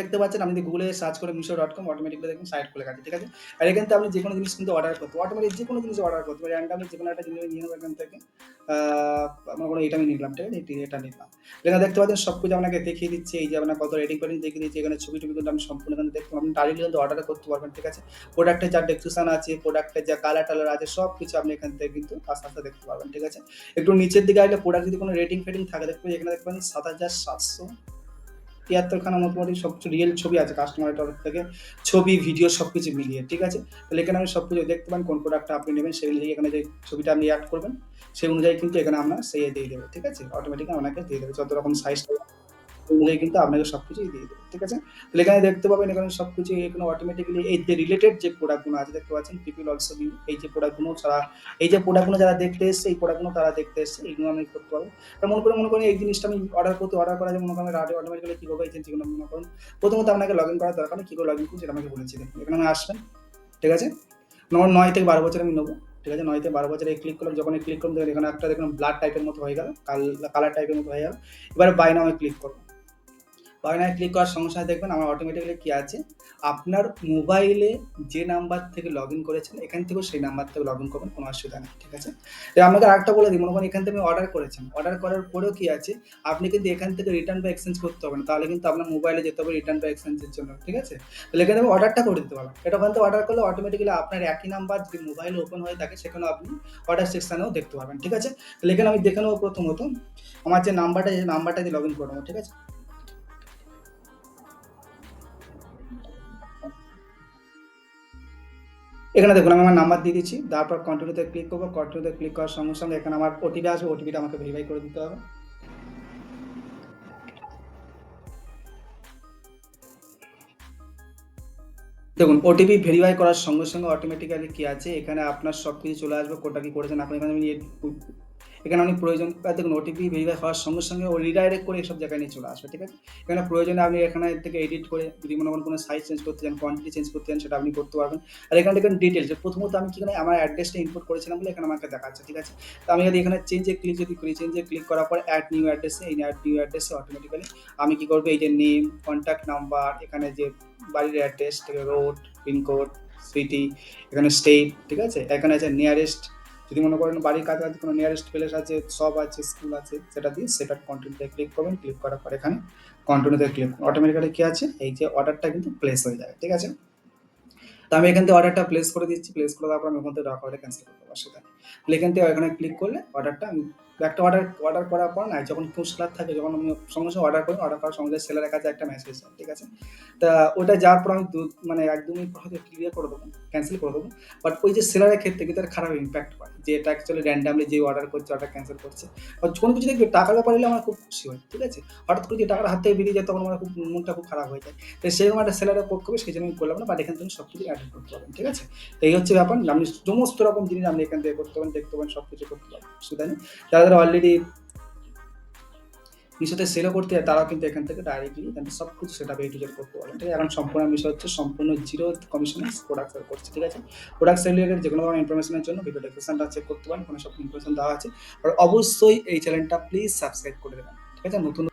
দেখতে পাচ্ছেন, আপনি গুগলে সার্চ করে মিশো ডট কম অটোমেটিকলি দেখবেন সাইট খুলে গেছে ঠিক আছে? আর এখান থেকে আপনি যে কোনো জিনিস কিন্তু অর্ডার করতে অটোমেটিক যে কোনো জিনিস অর্ডার করতে পারেন র্যান্ডামলি যে কোনো একটা জিনিস নিয়ে নেব এখান থেকে। আমার কোনো এটা আমি নিলাম, ঠিক আছে? এটা নিলাম। এখানে দেখতে পাচ্ছেন সব কিছু আপনাকে দেখিয়ে দিচ্ছে। এই যে আপনার কত রেটিং ফেটিং দেখিয়ে দিচ্ছে। এখানে ছবি টবি কিন্তু আপনি সম্পূর্ণ এখানে দেখতে আপনি ডাইরেক্টলি কিন্তু অর্ডার করতে পারবেন, ঠিক আছে? প্রোডাক্টের যা ডেসক্রিপশন আছে প্রোডাক্টের যা কালার টালার আছে সব কিছু আপনি এখান থেকে কিন্তু আস্তে আস্তে দেখতে পারবেন, ঠিক আছে? একটু নিচের দিকে আসলে প্রোডাক্ট যদি কোনো রেটিং ফেটিং থাকে দেখবেন এখানে দেখবেন সাত হাজার সাতশো তিয়াত্তরখানা মোটামুটি সব কিছু রিয়েল ছবি আছে কাস্টমারের তরফ থেকে। ছবি ভিডিও সব কিছু মিলিয়ে, ঠিক আছে? তাহলে এখানে আপনি সব কিছু দেখতে পান, কোন প্রোডাক্টটা আপনি নেবেন, সেই অনুযায়ী এখানে যে ছবিটা আপনি অ্যাড করবেন, সেই অনুযায়ী কিন্তু এখানে আমরা সেই দিয়ে দেবো, ঠিক আছে? অটোমেটিক আপনাকে দিয়ে দেবে, যত রকম সাইজ অনুযায়ী কিন্তু আপনাকে সব কিছুই দিয়ে দেবে, ঠিক আছে? তাহলে এখানে দেখতে পাবেন, এখানে সব কিছু এখানে অটোমেটিক্যালি এই যে রিলেটেড যে প্রোডাক্টগুলো আছে, দেখতে পাচ্ছেন পিপিল অলসো ভিউ এই যে প্রোডাক্টগুলো তারা এই যে প্রোডাক্টগুলো যারা দেখতে এসছে, এই প্রোডাক্টগুলো তারা দেখতে এসছে এইগুলো আমি করতে পারব। তা মনে করে, মনে করেন এই জিনিসটা আমি অর্ডার করতে অর্ডার করা যায় মনে করেন অটোমেটিক্যালি কীভাবে এই জিনিসগুলো মনে করেন, প্রথমত আপনাকে লগ ইন করার দরকার নেই, কীভাবে লগ ইন করছি সেটা আমাকে বলেছি। দেখুন এখানে আমি আসবেন, ঠিক আছে? নয় নয় থেকে বারো বছর আমি নেব, ঠিক আছে? নয় থেকে বারো বছরে ক্লিক করলাম যখন ক্লিক করলাম দেখুন, এখানে একটা দেখুন ব্লাড টাইপের মতো হয়ে গেল কালার টাইপের মতো হয়ে গেল। এবারে বাই নামে ক্লিক করব। বায়নায় ক্লিক করার সঙ্গে দেখবেন আমার অটোমেটিক্যালি কী আছে? আপনার মোবাইলে যে নাম্বার থেকে লগ ইন করেছেন, এখান থেকেও সেই নাম্বার থেকে লগ ইন করবেন, কোনো অসুবিধা নেই, ঠিক আছে? তো আমাকে আরেকটা বলে দিই, মনে করেন এখান থেকে আমি অর্ডার করেছেন। অর্ডার করার পরেও কী আছে? আপনি কিন্তু এখান থেকে রিটার্ন বা এক্সচেঞ্জ করতে হবে না তাহলে কিন্তু আপনার মোবাইলে যেতে হবে রিটার্ন বা এক্সচেঞ্জের জন্য, ঠিক আছে? তাহলে এখানে আমি অর্ডারটা করে দিতে পারলাম। এটা ওখান থেকে অর্ডার করলে অটোমেটিক্যালি আপনার একই নাম্বার যদি মোবাইলে ওপেন হয়ে থাকে, সেখানেও আপনি অর্ডার সেকশানেও দেখতে পারবেন, ঠিক আছে? তাহলে এখানে আমি দেখে নেব প্রথমত, আমার যে নাম্বারটা যে নাম্বারটা দিয়ে লগ ইন করব ঠিক আছে? এখানে দেখুন, আমি আমার নাম্বার দিয়ে দিচ্ছি। তারপর কন্টিনিউতে ক্লিক করব। কন্টিনিউতে ক্লিক করার সঙ্গে সঙ্গে এখানে আমার ওটিপি আসবে। ওটিপিটা আমাকে ভেরিফাই করে দিতে হবে। দেখুন ওটিপি ভেরিফাই করার সঙ্গে সঙ্গে অটোমেটিক্যালি কী আছে? এখানে আপনার সব কিছু চলে আসবে। কোটা কি করেছেন? আপনি এখানে এখানে আপনি প্রয়োজন দেখুন ওটিপি ভেরিফাই হওয়ার সঙ্গে সঙ্গে ও রিডাইরেক্ট করে এসব জায়গায় নিয়ে চলে আসবে, ঠিক আছে? এখানে প্রয়োজনে আপনি এখানে থেকে এডিট করে যদি মনে করেন কোনো সাইজ চেঞ্জ করতে চান কোয়ান্টিটি চেঞ্জ করতে চান, সেটা আপনি করতে পারবেন। আর এখানে দেখেন ডিটেলস প্রথমত আমি কি করে আমার অ্যাড্রেসটা ইনপুট করেছিলাম বলে এখানে আমাকে দেখাচ্ছে, ঠিক আছে? তো আমি যদি এখানে চেঞ্জে ক্লিক যদি করি চেঞ্জে ক্লিক করার পর অ্যাড নিউ অ্যাড্রেসে এই অ্যাড নিউ অ্যাড্রেসে অটোমেটিক্যালি আমি কি করব, এই যে নেম কন্ট্যাক্ট নাম্বার এখানে যে বাড়ির অ্যাড্রেস রোড পিনকোড সিটি এখানে স্টেট ঠিক আছে? এখানে আছে নিয়ারেস্ট যদি মনে করেন বাড়ির কাছাকাছি কোনো নিয়ারেস্ট প্লেস আছে সব আছে স্কুল আছে, সেটা দিয়ে সেটা কন্টিনিউতে ক্লিক করবেন ক্লিক করার পর এখানে কন্টিনিউতে ক্লিক অটোমেটিক্যালি কী আছে? এই যে অর্ডারটা কিন্তু প্লেস হয়ে যাবে, ঠিক আছে? তো আমি এখান থেকে অর্ডারটা প্লেস করে দিচ্ছি প্লেস করে তারপর আমি ওখান থেকে হলে ক্যান্সেল করতে পারব সেটা এখান থেকে এখানে ক্লিক করলে অর্ডারটা আমি একটা অর্ডার অর্ডার করার পর না, যখন কেউ সেলার থাকে, যখন আমি সঙ্গে সঙ্গে অর্ডার করি অর্ডার করার সঙ্গে সেলারের কাছে একটা মেসেজ যায় ঠিক আছে? তা ওটা যাওয়ার পর আমি দু- মানে এক দু মিনিট হয়তো ক্লিয়ার করে দেবো ক্যান্সেল করে দেবো বাট ওই যে সেলারের ক্ষেত্রে কিন্তু একটা খারাপ ইম্প্যাক্ট হয় যে এটা অ্যাকচুয়ালি র্যান্ডামলি যে অর্ডার করছে অর্ডার ক্যান্সেল করছে। আর কোনো কিছু দেখবে, টাকার ব্যাপার হলে আমার খুব খুশি হয়, ঠিক আছে? হঠাৎ করে যে টাকাটা হাত থেকে বেরিয়ে যায়, তখন আমার খুব মনটা খুব খারাপ হয়ে যায়। তো সেরকম একটা সেলারের পক্ষ সেই জন্য আমি করলাম না বাট এখান থেকে সব কিছু অ্যাড করতে পারবেন, ঠিক আছে? তো এই হচ্ছে ব্যাপার, আপনি সমস্ত রকম জিনিস আপনি এখান থেকে করতে পারেন, দেখতে পারেন সব কিছু করতে পারেন অসুবিধা নেই। যারা অলরেডি মিশোতে সেলও করতে হয় তারাও কিন্তু এখান থেকে ডাইরেক্টলি এখানে সব কিছু সেটা আপ ইউজার করতে পারেন ঠিক আছে? এখন সম্পূর্ণ বিষয় হচ্ছে সম্পূর্ণ জিরো কমিশনে প্রোডাক্ট সেল করছে, ঠিক আছে? প্রোডাক্ট সেল রিলেটেড যে কোনো ধরনের ইনফরমেশনের জন্য ভিডিও ডেসক্রিপশনটা চেক করতে পারেন, কোনো সব ইনফরমেশন দেওয়া আছে। আর অবশ্যই এই চ্যানেলটা প্লিজ সাবস্ক্রাইব করে দেবেন, ঠিক আছে? নতুন